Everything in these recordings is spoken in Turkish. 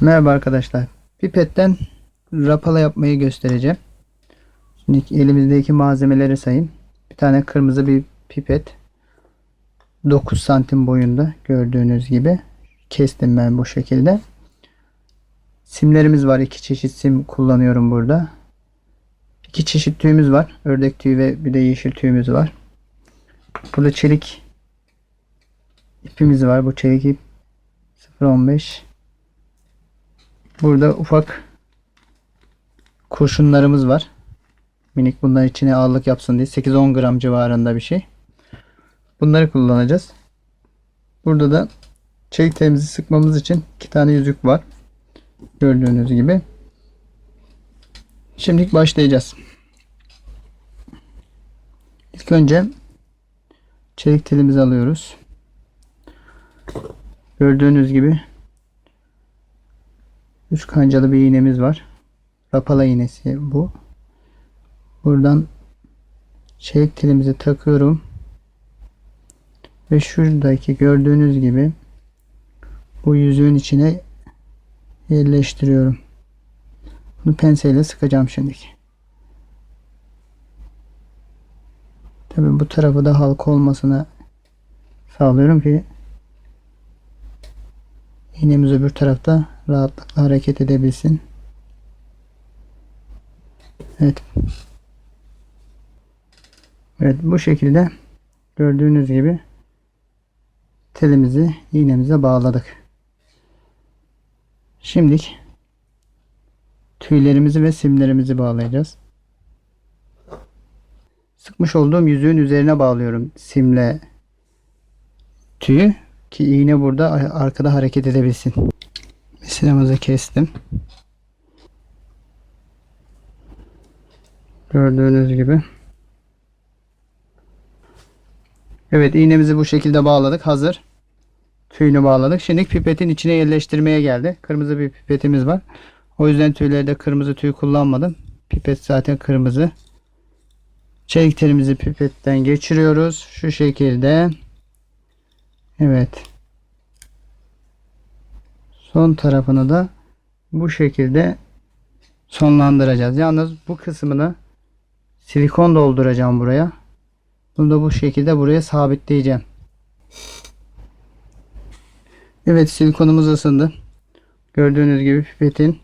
Merhaba arkadaşlar. Pipetten rapala yapmayı göstereceğim. Şimdi elimizdeki malzemeleri sayayım. Bir tane kırmızı bir pipet. 9 santim boyunda gördüğünüz gibi. Kestim ben bu şekilde. Simlerimiz var. iki çeşit sim kullanıyorum burada. İki çeşit tüyümüz var. Ördek tüyü ve bir de yeşil tüyümüz var. Burada çelik ipimiz var. Bu çelik ip 0.15 Burada ufak kurşunlarımız var. Minik bunlar içine ağırlık yapsın diye 8-10 gram civarında bir şey. Bunları kullanacağız. Burada da çelik telimizi sıkmamız için iki tane yüzük var. Gördüğünüz gibi. Şimdi başlayacağız. İlk önce çelik telimizi alıyoruz. Gördüğünüz gibi Üç kancalı bir iğnemiz var. Rapala iğnesi bu. Buradan çelik telimizi takıyorum. Ve şuradaki gördüğünüz gibi bu yüzüğün içine yerleştiriyorum. Bunu penseyle sıkacağım şimdiki. Tabi bu tarafı da halka olmasına sağlıyorum ki iğnemiz öbür tarafta rahatlıkla hareket edebilsin. Evet. Evet bu şekilde gördüğünüz gibi telimizi iğnemize bağladık. Şimdi tüylerimizi ve simlerimizi bağlayacağız. Sıkmış olduğum yüzüğün üzerine bağlıyorum simle tüyü ki iğne burada arkada hareket edebilsin. Sinemazı kestim. Gördüğünüz gibi. Evet iğnemizi bu şekilde bağladık. Hazır. Tüyünü bağladık. Şimdi pipetin içine yerleştirmeye geldi. Kırmızı bir pipetimiz var. O yüzden tüylerde kırmızı tüy kullanmadım. Pipet zaten kırmızı. Çelik telimizi pipetten geçiriyoruz. Şu şekilde. Evet. Son tarafını da bu şekilde sonlandıracağız. Yalnız bu kısmını silikon dolduracağım buraya. Bunu da bu şekilde buraya sabitleyeceğim. Evet silikonumuz ısındı. Gördüğünüz gibi pipetin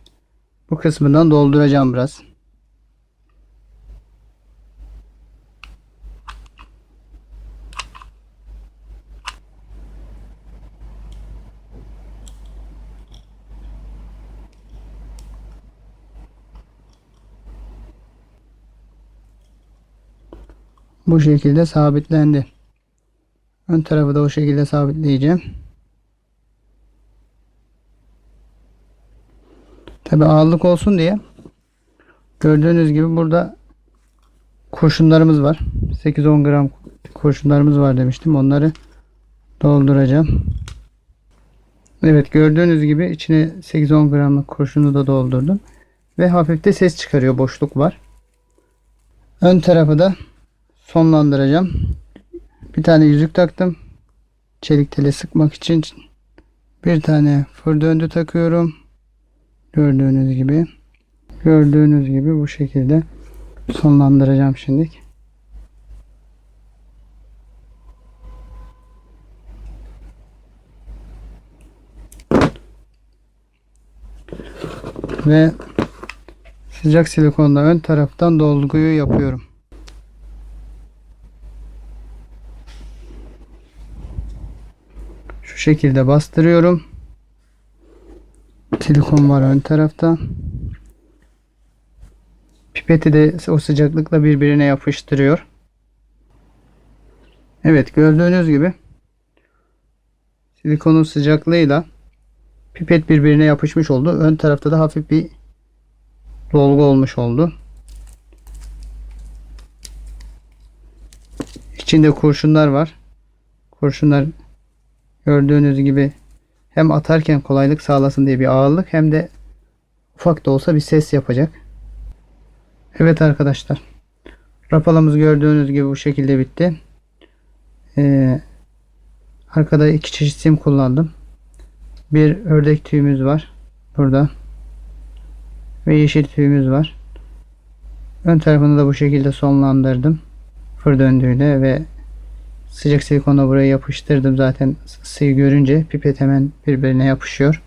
bu kısmından dolduracağım biraz. Bu şekilde sabitlendi. Ön tarafı da o şekilde sabitleyeceğim. Tabi ağırlık olsun diye gördüğünüz gibi burada kurşunlarımız var. 8-10 gram kurşunlarımız var demiştim. Onları dolduracağım. Evet gördüğünüz gibi içine 8-10 gramlık kurşunu da doldurdum. Ve hafif de ses çıkarıyor. Boşluk var. Ön tarafı da sonlandıracağım. Bir tane yüzük taktım. Çelik tele sıkmak için bir tane fır döndü takıyorum. Gördüğünüz gibi. Gördüğünüz gibi bu şekilde sonlandıracağım şimdi. Ve sıcak silikonla ön taraftan dolguyu yapıyorum. Şu şekilde bastırıyorum. Silikon var ön tarafta. Pipeti de o sıcaklıkla birbirine yapıştırıyor. Evet gördüğünüz gibi silikonun sıcaklığıyla pipet birbirine yapışmış oldu. Ön tarafta da hafif bir dolgu olmuş oldu. İçinde kurşunlar var. Kurşunlar Gördüğünüz gibi hem atarken kolaylık sağlasın diye bir ağırlık hem de ufak da olsa bir ses yapacak. Evet arkadaşlar. Rapalamız gördüğünüz gibi bu şekilde bitti. Ee, arkada iki çeşit sim kullandım. Bir ördek tüyümüz var. Burada. Ve yeşil tüyümüz var. Ön tarafını da bu şekilde sonlandırdım. Fır döndüğüyle ve sıcak silikonla buraya yapıştırdım. Zaten ısıyı görünce pipet hemen birbirine yapışıyor.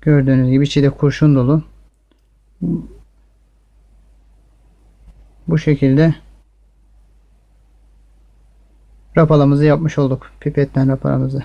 Gördüğünüz gibi içi de kurşun dolu. Bu şekilde rapalamızı yapmış olduk. Pipetten rapalamızı.